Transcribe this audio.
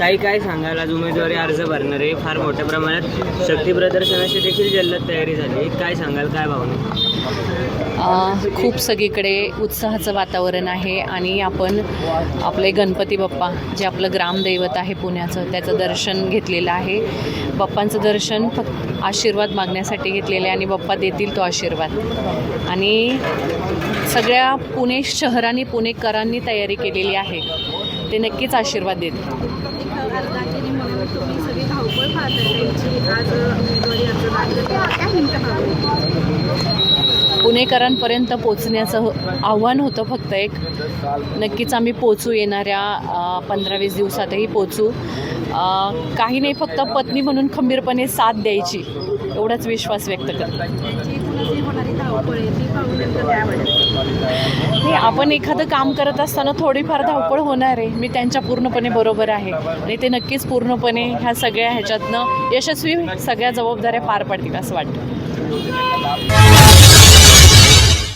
ताई काय सांगाल? आज उमेदवारी अर्ज भरणार आहे. फार मोठ्या प्रमाणात शक्ती प्रदर्शनाची देखील जल्लोष तयारी झाली काय सांगाल? काय भावना खूप सगळीकडे उत्साहाचं वातावरण आहे आणि आपण आपले गणपती बाप्पा जे आपलं ग्रामदैवत आहे पुण्याचं त्याचं दर्शन घेतलेलं आहे. बाप्पांचं दर्शन फक्त आशीर्वाद मागण्यासाठी घेतलेले आहे आणि बाप्पा देतील तो आशीर्वाद. आणि सगळ्या पुणे शहरांनी पुणेकरांनी तयारी केलेली आहे. ते नक्कीच आशीर्वाद देतील. अर्धागिरी म्हणून तुम्ही सगळी धावपळ पाहता त्यांची. आज उमेदवारी अर्ज दाखल काय नेमकं भावना पुणेकरांपर्यंत पोचण्याचं आव्हान होतं फक्त एक. नक्कीच आम्ही पोचू येणाऱ्या पंधरा वीस दिवसातही पोचू काही नाही फक्त पत्नी म्हणून खंबीरपणे साथ द्यायची. एवढाच विश्वास व्यक्त करतो. नाही आपण एखादं काम करत असताना थोडीफार धावपळ होणार आहे. मी त्यांच्या पूर्णपणे बरोबर आहे. आणि ते नक्कीच पूर्णपणे ह्या सगळ्या ह्याच्यातनं यशस्वी सगळ्या जबाबदाऱ्या पार पाडतील असं वाटतं.